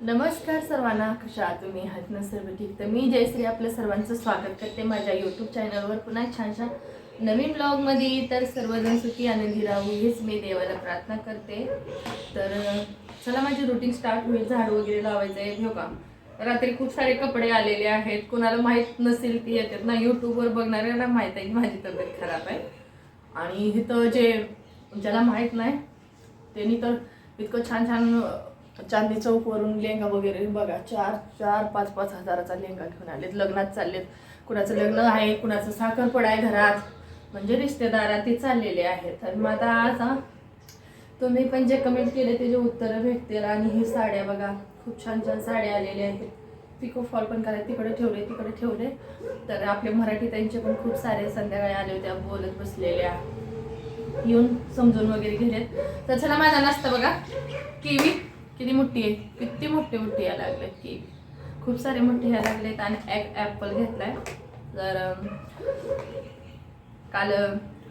नमस्कार सर्वांना कशा तुम्ही? हात ना सर्व ठीक. तर मी जयश्री आपलं सर्वांचं स्वागत करते माझ्या यूट्यूब चॅनलवर पुन्हा छान छान नवीन ब्लॉगमध्ये तर सर्वजण सुखी आनंदी राहू हेच मी देवाला प्रार्थना करते. तर चला माझी रुटीन स्टार्ट होईल झाड वगैरे लावायचं आहे. हो का? रात्री खूप सारे कपडे आलेले आहेत. कोणाला माहीत नसेल ती येतात ना यूट्यूबवर बघणाऱ्यांना माहीत आहे की माझी तब्येत खराब आहे. आणि इथं जे ज्याला माहीत नाही त्यांनी तर इतकं छान छान चांदी चौकवरून लेहंगा वगैरे बघा चार चार पाच पाच हजाराचा लेंगा घेऊन आलेत लग्नात चाललेत. कुणाचं लग्न आहे कुणाचं साखरपडा आहे घरात. म्हणजे रिश्तेदारात ते चाललेले आहेत. तर मग आता आज हा, तुम्ही पण जे कमेंट केले त्याचे उत्तरं भेटतील. आणि ही साड्या बघा खूप छान छान साड्या आलेल्या आहेत. पिको फॉल पण करायला तिकडे ठेवले तिकडे ठेवले. तर आपले मराठी त्यांचे पण खूप सारे संध्याकाळी आले होत्या बोलत बसलेल्या. येऊन समजून वगैरे घेण्यात तर चला माझा नाश्ता बघा. केवी. किती मोठी आहे? किती मोठी मोठी यायला लागले की? खूप सारे मोठे यायला लागलेत आणि एक ॲपल घेतलाय. तर काल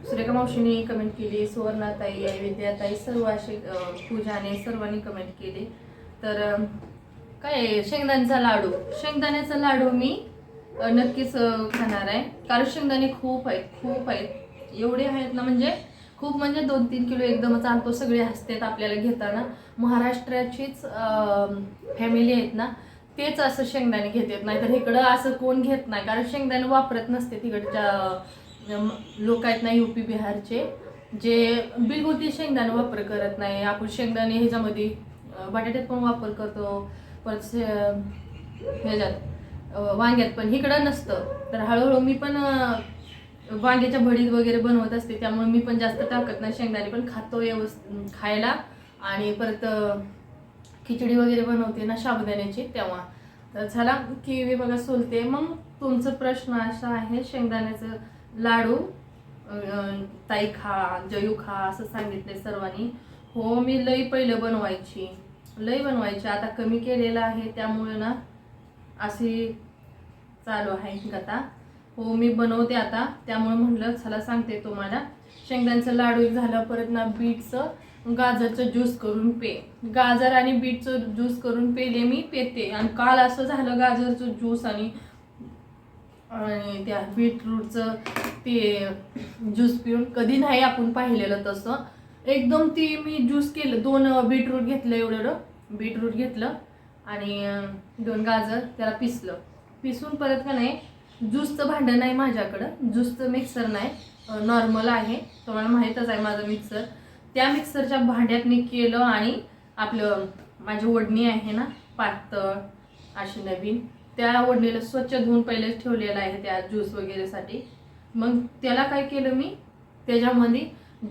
सुरेखा मावशीने कमेंट केली सुवर्णाताई आई विद्याताई सर्व असे पूजाने सर्वांनी कमेंट केली. तर काय शेंगदाण्याचा लाडू. शेंगदाण्याचा लाडू मी नक्कीच खाणार आहे. कारण शेंगदाणे खूप आहेत खूप आहेत. एवढे आहेत ना म्हणजे खूप म्हणजे दोन तीन किलो एकदमच आणतो सगळे हसतात आपल्याला घेताना. महाराष्ट्राचीच फॅमिली आहेत ना तेच असं शेंगदाणे घेतात. नाही तर इकडं असं कोण घेत नाही. कारण शेंगदाणे वापरत नसते तिकडच्या लोक आहेत ना युपी बिहारचे जे बिलगुती शेंगदाणे वापर करत नाही. आपण शेंगदाणे ह्याच्यामध्ये बटाट्यात पण वापर करतो. परत ह्याच्यात वांग्यात पण. इकडं नसतं. तर हळूहळू मी पण वांग्याच्या भडीत वगैरे बनवत असते त्यामुळे मी पण जास्त टाकत नाही. शेंगदाणे पण खातो व्यवस्थित खायला. आणि परत खिचडी वगैरे बनवते ना साबुदाण्याची तेव्हा. तर झाला किवी बघा सोलते. मग तुमचं प्रश्न असा आहे शेंगदाण्याचं लाडू ताई खा जयू खा असं सांगितले सर्वांनी. हो मी लई पहिलं बनवायची. लई बनवायची. आता कमी केलेलं आहे त्यामुळे ना अशी चालू आहे गता. हो मी बनवते आता. त्यामुळे म्हटलं चला सांगते तुम्हाला. शेंगदाण्याचं लाडू झालं परत ना बीटचं गाजरचं ज्यूस करून पे. गाजर आणि बीटचं ज्यूस करून पेले मी पेते. आणि काल असं झालं गाजरचं ज्यूस आणि आणि त्या बीटरूटचं ते ज्यूस पिऊन कधी नाही आपण पाहिलेलं तसं. एकदम ती मी ज्यूस केलं दोन बीटरूट घेतलं एवढं. एवढं बीटरूट घेतलं आणि दोन गाजर त्याला पिसलं. पिसून परत का नाही ज्यूसचं भांडं नाही माझ्याकडं ज्यूसचं मिक्सर नाही नॉर्मल आहे. तुम्हाला माहीतच आहे माझं मिक्सर त्या मिक्सरच्या भांड्यात मी केलं आणि आपलं माझी ओढणी आहे ना पातळ अशी नवीन त्या ओढणीला स्वच्छ धुवून पहिलेच ठेवलेलं आहे त्या ज्यूस वगैरेसाठी मग त्याला काय केलं मी? त्याच्यामध्ये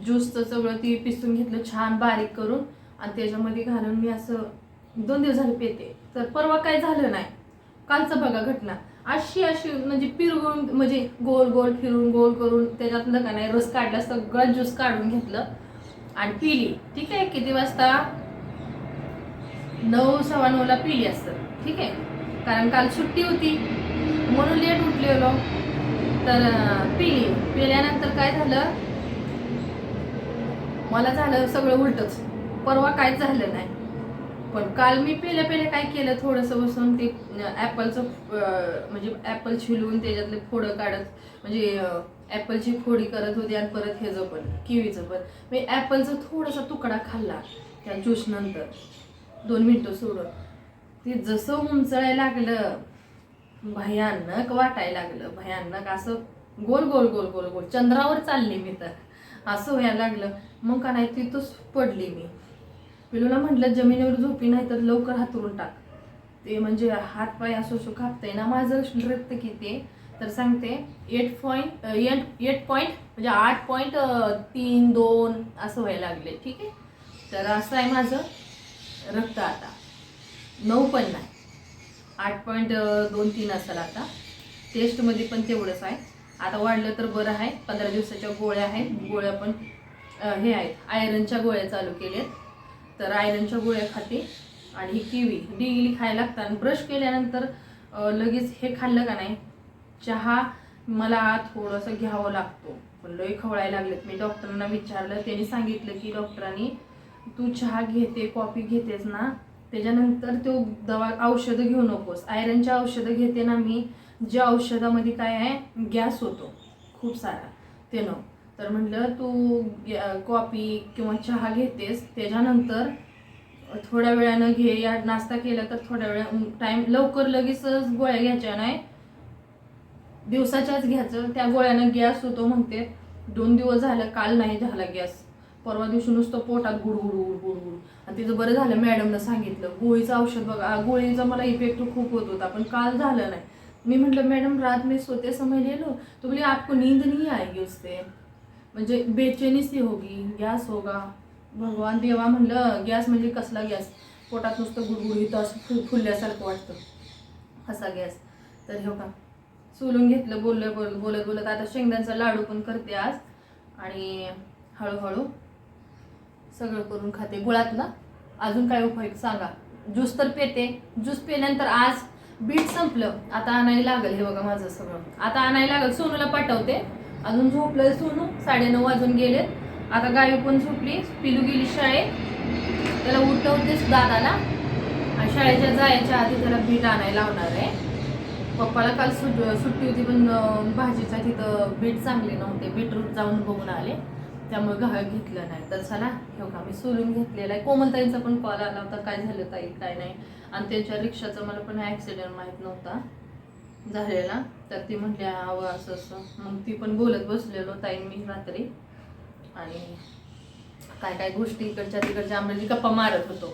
ज्यूसचं सगळं ती पिसून घेतलं छान बारीक करून आणि त्याच्यामध्ये घालून मी असं दोन दिवस झाले पेते. तर परवा काय झालं नाही. कालचं बघा घटना. अशी अशी म्हणजे पिरगून म्हणजे गोल गोल फिरून गोल करून त्याच्यातलं का नाही रस काढला सगळं ज्यूस काढून घेतलं आणि पिली. ठीक आहे किती वाजता? नऊ सव्वा नऊला पिली असतं. ठीक आहे कारण काल सुट्टी होती. म्हणून लेट उठलेलो. तर पिली. पिल्यानंतर काय झालं? मला झालं सगळं उलटच. परवा काहीच झालं नाही. पण काल मी पेल्या पहिल्या काय केलं थोडंसं बसून ते ॲपलचं म्हणजे ॲपल छिलवून त्याच्यातले फोडं काढत म्हणजे ॲपलची फोडी करत होती आणि परत ह्याचं पण किवीचं पण. मी ॲपलचं थोडासा तुकडा खाल्ला त्या ज्यूस नंतर. दोन मिनटं सोडून. ते जसं उंचळायला लागलं भयानक वाटायला लागलं भयानक असं गोल गोल गोल गोल गोल. चंद्रावर चालली मी तर. असं व्हायला लागलं. मग का नाही तिथंच पडली मी. पिलूला म्हटलं जमिनीवर झोपी नाही तर लवकर हातरून टाक. ते म्हणजे हात पाय असो असं कापतंय ना माझं नृत्य किती तर सांगते eight point eight eight point म्हणजे आठ पॉईंट तीन दोन असं व्हायला लागले ठीक आहे? तर असं आहे माझं रक्त आता. नऊ पण नाही. आठ पॉईंट दोन तीन असेल आता. टेस्टमध्ये पण तेवढंच आहे. आता वाढलं तर बरं आहे. पंधरा दिवसाच्या गोळ्या आहेत. गोळ्या पण हे आहेत. आयरनच्या गोळ्या चालू केल्या आहेत तर आयरनच्या गोळ्या खाते. आणि ही किवी डेली खायला लागतात आणि ब्रश केल्यानंतर लगेच हे खाल्लं का नाही चहा मला थोडंसं घ्यावं लागतो. पण लय खवळायला लागलेत. मी डॉक्टरांना विचारलं त्यांनी सांगितलं की डॉक्टरांनी तू चहा घेते कॉफी घेतेस ना त्याच्यानंतर तो दवा औषधं घेऊ नकोस. आयरनच्या औषधं घेते ना मी ज्या औषधामध्ये काय आहे गॅस होतो खूप सारा. ते नको. तर म्हटलं तू कॉफी किंवा चहा घेतेस त्याच्यानंतर थोड्या वेळानं घे या नाश्ता केला तर थोड्या वेळा टाइम लवकर लगेचच गोळ्या घ्यायच्या नाही? दिवसाच्याच घ्यायचं त्या गोळ्यानं गॅस होतो म्हणते. दोन दिवस झालं काल नाही झाला गॅस. परवा दिवशी नुसतं पोटात गुडगुड गुडगुड गुड आणि तिचं बरं झालं मॅडमनं सांगितलं. गोळीचं औषध बघा गोळीचा मला इफेक्ट खूप होत होता पण काल झालं नाही. मी म्हटलं मॅडम रात में सोते समय ले लो तो बोली आपको नींद नहीं आएगी उससे. म्हणजे बेचैनी सी होगी गॅस होगा. भगवान देवा म्हणलं गॅस म्हणजे कसला गॅस? पोटात नुसतं गुडगुडीत असं फुल फुलल्यासारखं वाटतं. असा गॅस. तर हे का सोलून घेतलं बोललं बोल बोलत बोलत. आता शेंगदाण्याचा लाडू पण करते आज. आणि हळूहळू सगळं करून खाते. गुळातला अजून काय उपाय सांगा? ज्यूस तर पेते. ज्यूस पेल्यानंतर आज बीट संपलं. आता आणायला लागेल हे बघा माझं सगळं. आता आणायला लागेल. सोनूला पाठवते. अजून झोपलं सोनू. साडेनऊ वाजून गेलेत. आता गावी पण झोपली. पिलू गेली शाळेत. त्याला उठवतेच दादाला. आणि शाळेच्या जायच्या आधी त्याला बीट आणायला लावणार आहे. पप्पाला काल सुट सुट्टी होती पण अं, भाजीच्या तिथं बीट चांगले नव्हते. बीटरूट जाऊन बघून आले. त्यामुळे गहाळ घेतलं नाही. तर चला हे का मी सोलून घेतलेला आहे. कोमलताईंचा पण कॉल आला होता. काय झालं ताई काय नाही. आणि त्यांच्या रिक्षाचा मला पण ॲक्सिडेंट माहीत नव्हता. झालेला. तर ती म्हटली हवं असं असं. मग ती पण बोलत बसलेलो ताई मी रात्री. आणि काय काय गोष्टी इकडच्या तिकडच्या आम्ही गप्पा मारत होतो.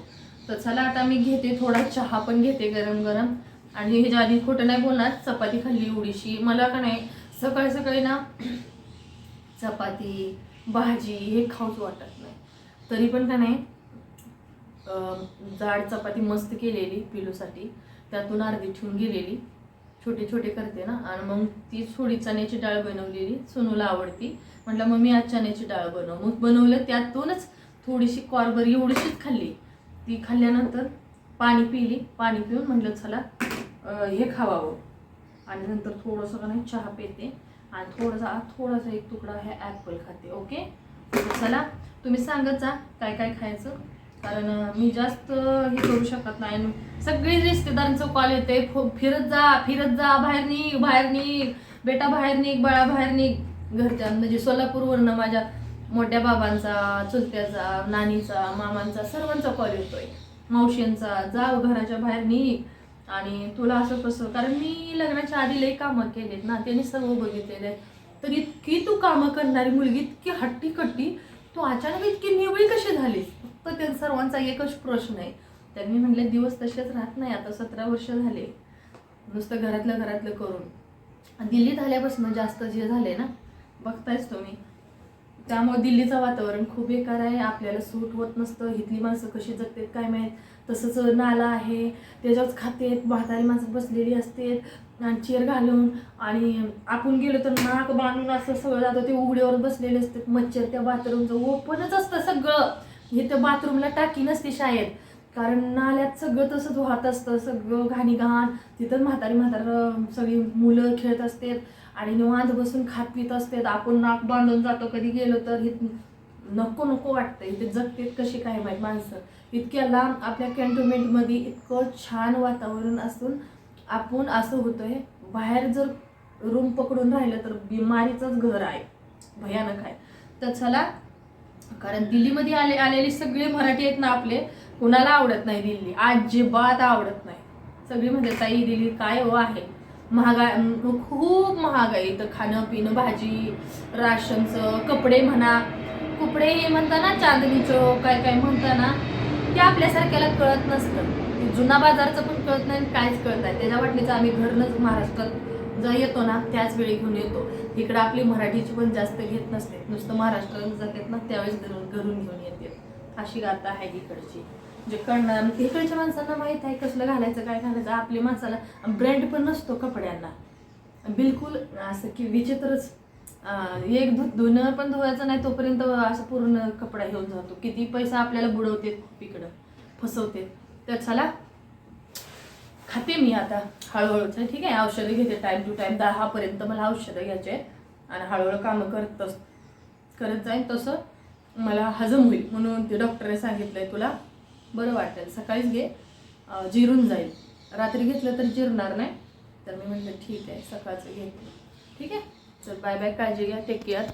तर चला आता मी घेते थोडा चहा पण घेते गरम गरम आणि ह्याच्या आधी खोटं नाही बोलणार चपाती खाल्ली एवढीशी मला का नाही सकाळी सकाळी ना चपाती भाजी हे खाऊच वाटत नाही. तरी पण का नाही जाड चपाती मस्त केलेली पिलूसाठी. त्यातून अर्धी ठेवून गेलेली. छोटे छोटे करते ना. आणि मग ती थोडी चण्याची डाळ बनवलेली सोनूला आवडती. म्हटलं मग मी आज चण्याची डाळ बनव. मग बनवलं त्यातूनच थोडीशी कॉर्बर एवढीशीच खाल्ली. ती खाल्ल्यानंतर पाणी पिली. पाणी पिऊन म्हटलं चला हे खावावं. आणि नंतर थोडंसं का नाही चहा पिते. आणि थोडासा थोडासा एक तुकडा हे ॲपल खाते. ओके? तर चला तुम्ही सांगत जा काय काय खायचं? कारण मी जास्त हे करू शकत नाही. सगळी रिश्तेदारांचं कॉल येते फिरत जा फिरत जा बाहेर निघ बाहेर निघ. बेटा बाहेर निघ बाळा बाहेर निघ. घरच्या म्हणजे सोलापूरवरनं माझ्या मोठ्या बाबांचा चुलत्याचा नानीचा मामांचा सर्वांचा कॉल येतोय. मावशींचा जा घराच्या बाहेर निघ. आणि तुला असं कसं कारण मी लग्नाच्या आधी लई कामं केलेत ना त्यांनी सर्व बघितलेले तर इतकी तू कामं करणारी मुलगी इतकी हट्टी कट्टी तू अचानक इतकी निवळी कशी झाली तर त्या सर्वांचा एकच प्रश्न आहे. त्यांनी म्हटले दिवस तसेच राहत नाही आता सतरा वर्ष झाले. नुसतं घरातलं घरातलं करून. दिल्लीत आल्यापासून जास्त जे झाले ना बघतायच तुम्ही. त्यामुळे दिल्लीचं वातावरण खूप बेकार आहे. आपल्याला सूट होत नसतं. इथली माणसं कशी जगतात काय माहीत? तसंच नाला आहे. त्याच्यावरच खातेत म्हातारी माणसं बसलेली असतात. आणि चेअर घालून. आणि आपण गेलो तर नाक बांधून असं सगळं जातं. ते उघड्यावर बसलेले असतात. मच्छर त्या बाथरूमचं ओपनच असतं सगळं. हे तर बाथरूमला टाकी नसते शाळेत. कारण नाल्यात सगळं तसंच वाहत असतं सगळं घाणी घाण तिथं म्हातारी म्हातारं सगळी मुलं खेळत असतात. आणि निवांत बसून खात पित असतात. आपण नाक बांधून जातो कधी गेलो तर हे नको नको वाटतं. इथे जगतेत कशी काय माहीत माणसं? इतक्या लांब आपल्या कॅन्टोनमेंटमध्ये इतकं छान वातावरण असून आपण असं होतंय बाहेर जर रूम पकडून राहिलं तर बिमारीचंच घर आहे. भयानक आहे. तर चला कारण दिल्लीमध्ये आले आलेले सगळे मराठी आहेत ना आपले कुणाला आवडत नाही दिल्ली? अजिबात आवडत नाही. सगळी म्हणजे ताई दिल्ली काय हो आहे? महागाई खूप महाग आहे इथं खाणं पिणं भाजी राशनचं कपडे म्हणा. कपडे हे म्हणता ना चांदणीचं काय काय म्हणता ना ते आपल्यासारख्याला कळत नसतं. जुना बाजारचं पण कळत नाही आणि काहीच कळत नाही. त्याच्या वाटणीचं आम्ही घरनंच महाराष्ट्रात जर येतो ना त्याच वेळी घेऊन येतो. इकडं आपली मराठीची पण जास्त घेत नसते. नुसतं महाराष्ट्रात जातात ना त्यावेळेस घरून घरून घेऊन येते. अशी गाथा आहे इकडची. जे कळणार इकडच्या माणसांना माहीत आहे कसलं घालायचं काय घालायचं. आपली माणसाला ब्रँड पण नसतो कपड्यांना. बिलकुल असं की विचित्रच. एक धु धुणं पण धुवायचं नाही तोपर्यंत असं पूर्ण कपडा घेऊन जातो. किती पैसा आपल्याला बुडवते खूप इकडं. फसवते. तर चला खाते मी आता हळूहळूच ठीक आहे औषधं घेते टाईम टू टाईम दहापर्यंत मला औषधं घ्यायचे आणि हळूहळू कामं करत करत जाईन तसं मला हजम होईल म्हणून ते डॉक्टरने सांगितलंय तुला. बरं वाटेल सकाळीच घे जिरून जाईल. रात्री घेतलं तर जिरणार नाही. तर मी म्हटलं ठीक आहे सकाळचं घेते ठीक आहे? तर बाय बाय काळजी घ्या टेक केअर